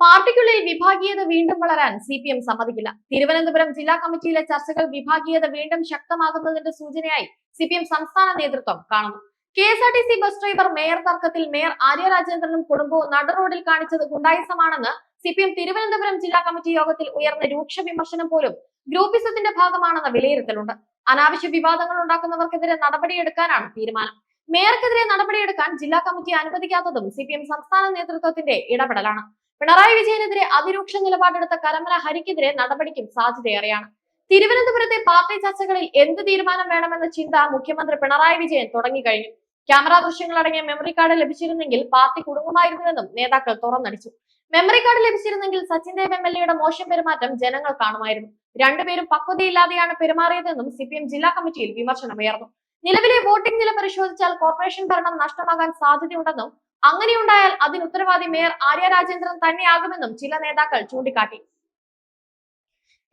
പാർട്ടിക്കുള്ളിൽ വിഭാഗീയത വീണ്ടും വളരാൻ സി പി എം സമ്മതിക്കില്ല. തിരുവനന്തപുരം ജില്ലാ കമ്മിറ്റിയിലെ ചർച്ചകൾ വിഭാഗീയത വീണ്ടും ശക്തമാകുന്നതിന്റെ സൂചനയായി സി പി എം സംസ്ഥാന നേതൃത്വം കാണുന്നു. K S R T C bus driver mayor തർക്കത്തിൽ മേയർ ആര്യ രാജേന്ദ്രനും കുടുംബവും നട റോഡിൽ കാണിച്ചത് ഗുണ്ടായിസമാണെന്ന് സി പി എം തിരുവനന്തപുരം ജില്ലാ കമ്മിറ്റി യോഗത്തിൽ ഉയർന്ന രൂക്ഷ വിമർശനം പോലും ഗ്രൂപ്പിസത്തിന്റെ ഭാഗമാണെന്ന വിലയിരുത്തലുണ്ട്. അനാവശ്യ വിവാദങ്ങൾ ഉണ്ടാക്കുന്നവർക്കെതിരെ നടപടിയെടുക്കാനാണ് തീരുമാനം. മേയർക്കെതിരെ നടപടിയെടുക്കാൻ ജില്ലാ കമ്മിറ്റി അനുവദിക്കാത്തതും സി പി എം സംസ്ഥാന നേതൃത്വത്തിന്റെ ഇടപെടലാണ്. പിണറായി വിജയനെതിരെ അതിരൂക്ഷ നിലപാടെടുത്ത കരമന ഹരിക്കെതിരെ നടപടിക്കും സാധ്യതയേറെയാണ്. തിരുവനന്തപുരത്തെ പാർട്ടി ചർച്ചകളിൽ എന്ത് തീരുമാനം വേണമെന്ന ചിന്ത മുഖ്യമന്ത്രി പിണറായി വിജയൻ തുടങ്ങിക്കഴിഞ്ഞു. ക്യാമറ ദൃശ്യങ്ങളടങ്ങിയ മെമ്മറി കാർഡ് ലഭിച്ചിരുന്നെങ്കിൽ പാർട്ടി കുടുങ്ങുമായിരുന്നുവെന്നും നേതാക്കൾ തുറന്നടിച്ചു. മെമ്മറി കാർഡ് ലഭിച്ചിരുന്നെങ്കിൽ സച്ചിൻ ദേവ് എം എൽ എയുടെ മോശം പെരുമാറ്റം ജനങ്ങൾ കാണുമായിരുന്നു. രണ്ടുപേരും പക്വതയില്ലാതെയാണ് പെരുമാറിയതെന്നും സിപിഎം ജില്ലാ കമ്മിറ്റിയിൽ വിമർശനമുയർന്നു. നിലവിലെ വോട്ടിംഗ് നില പരിശോധിച്ചാൽ കോർപ്പറേഷൻ ഭരണം നഷ്ടമാകാൻ സാധ്യതയുണ്ടെന്നും അങ്ങനെയുണ്ടായാൽ അതിന് ഉത്തരവാദി മേയർ ആര്യ രാജേന്ദ്രൻ തന്നെയാകുമെന്നും ചില നേതാക്കൾ ചൂണ്ടിക്കാട്ടി.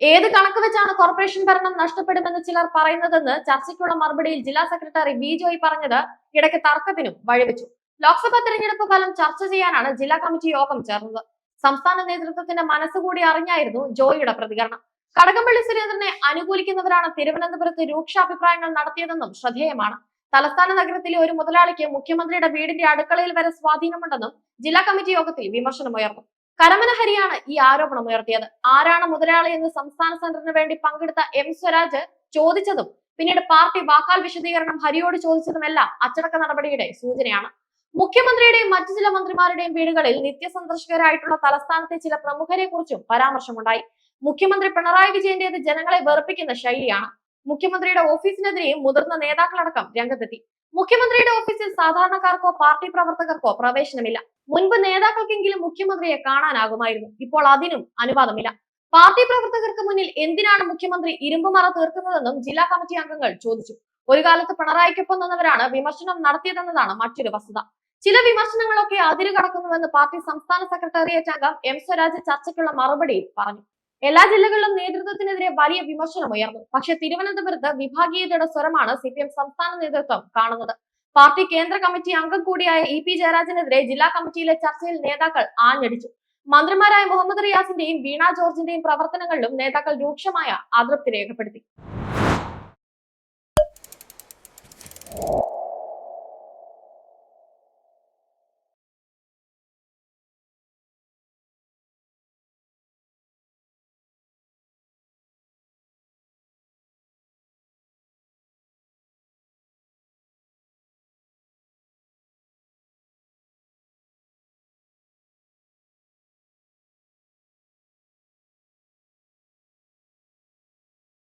ഏത് കണക്ക് വെച്ചാണ് കോർപ്പറേഷൻ ഭരണം നഷ്ടപ്പെടുമെന്ന് ചിലർ പറയുന്നതെന്ന് ചർച്ചയ്ക്കുള്ള മറുപടിയിൽ ജില്ലാ സെക്രട്ടറി ബി ജോയ് പറഞ്ഞത് ഇടയ്ക്ക് തർക്കത്തിനും വഴിവെച്ചു. ലോക്സഭാ തെരഞ്ഞെടുപ്പ് ഫലം ചർച്ച ചെയ്യാനാണ് ജില്ലാ കമ്മിറ്റി യോഗം ചേർന്നത്. സംസ്ഥാന നേതൃത്വത്തിന്റെ മനസ്സുകൂടി അറിഞ്ഞായിരുന്നു ജോയിയുടെ പ്രതികരണം. കടകംപള്ളി സുരേന്ദ്രനെ അനുകൂലിക്കുന്നവരാണ് തിരുവനന്തപുരത്ത് രൂക്ഷാഭിപ്രായങ്ങൾ നടത്തിയതെന്നും ശ്രദ്ധേയമാണ്. തലസ്ഥാന നഗരത്തിലെ ഒരു മുതലാളിക്ക് മുഖ്യമന്ത്രിയുടെ വീടിന്റെ അടുക്കളയിൽ വരെ സ്വാധീനമുണ്ടെന്നും ജില്ലാ കമ്മിറ്റി യോഗത്തിൽ വിമർശനമുയർന്നു കരമന ഹരിയാണ് ഈ ആരോപണം ഉയർത്തിയത്. ആരാണ് മുതലാളി എന്ന് സംസ്ഥാന സെന്ററിന് വേണ്ടി പങ്കെടുത്ത എം സ്വരാജ് ചോദിച്ചതും പിന്നീട് പാർട്ടി വാക്കാൽ വിശദീകരണം ഹരിയോട് ചോദിച്ചതുമെല്ലാം അച്ചടക്ക നടപടിയുടെ സൂചനയാണ്. മുഖ്യമന്ത്രിയുടെയും മറ്റു ചില മന്ത്രിമാരുടെയും വീടുകളിൽ നിത്യസന്ദർശകരായിട്ടുള്ള തലസ്ഥാനത്തെ ചില പ്രമുഖരെ കുറിച്ചും പരാമർശമുണ്ടായി. മുഖ്യമന്ത്രി പിണറായി വിജയന്റേത് ജനങ്ങളെ വെറുപ്പിക്കുന്ന ശൈലിയാണ്. മുഖ്യമന്ത്രിയുടെ ഓഫീസിനെതിരെയും മുതിർന്ന നേതാക്കളടക്കം രംഗത്തെത്തി. മുഖ്യമന്ത്രിയുടെ ഓഫീസിൽ സാധാരണക്കാർക്കോ പാർട്ടി പ്രവർത്തകർക്കോ പ്രവേശനമില്ല. മുൻപ് നേതാക്കൾക്കെങ്കിലും മുഖ്യമന്ത്രിയെ കാണാനാകുമായിരുന്നു. ഇപ്പോൾ അതിനും അനുവാദമില്ല. പാർട്ടി പ്രവർത്തകർക്ക് മുന്നിൽ എന്തിനാണ് മുഖ്യമന്ത്രി ഇരുമ്പുമറ തീർക്കുന്നതെന്നും ജില്ലാ കമ്മിറ്റി അംഗങ്ങൾ ചോദിച്ചു. ഒരു കാലത്ത് പിണറായിക്കൊപ്പം നിന്നവരാണ് വിമർശനം നടത്തിയതെന്നതാണ് മറ്റൊരു വസ്തുത. ചില വിമർശനങ്ങളൊക്കെ അതിര് കടക്കുന്നുവെന്ന് പാർട്ടി സംസ്ഥാന സെക്രട്ടേറിയറ്റ് അംഗം എം സ്വരാജ് ചർച്ചയ്ക്കുള്ള മറുപടിയിൽ പറഞ്ഞു. എല്ലാ ജില്ലകളിലും നേതൃത്വത്തിനെതിരെ വലിയ വിമർശനം ഉയർന്നു. പക്ഷെ തിരുവനന്തപുരത്ത് വിഭാഗീയതയുടെ സ്വരമാണ് സി പി എം സംസ്ഥാന നേതൃത്വം കാണുന്നത്. പാർട്ടി കേന്ദ്ര കമ്മിറ്റി അംഗം കൂടിയായ ഇ പി ജയരാജനെതിരെ ജില്ലാ കമ്മിറ്റിയിലെ ചർച്ചയിൽ നേതാക്കൾ ആഞ്ഞടിച്ചു. മന്ത്രിമാരായ മുഹമ്മദ് റിയാസിന്റെയും വീണ ജോർജിന്റെയും പ്രവർത്തനങ്ങളിലും നേതാക്കൾ രൂക്ഷമായ അതൃപ്തി രേഖപ്പെടുത്തി.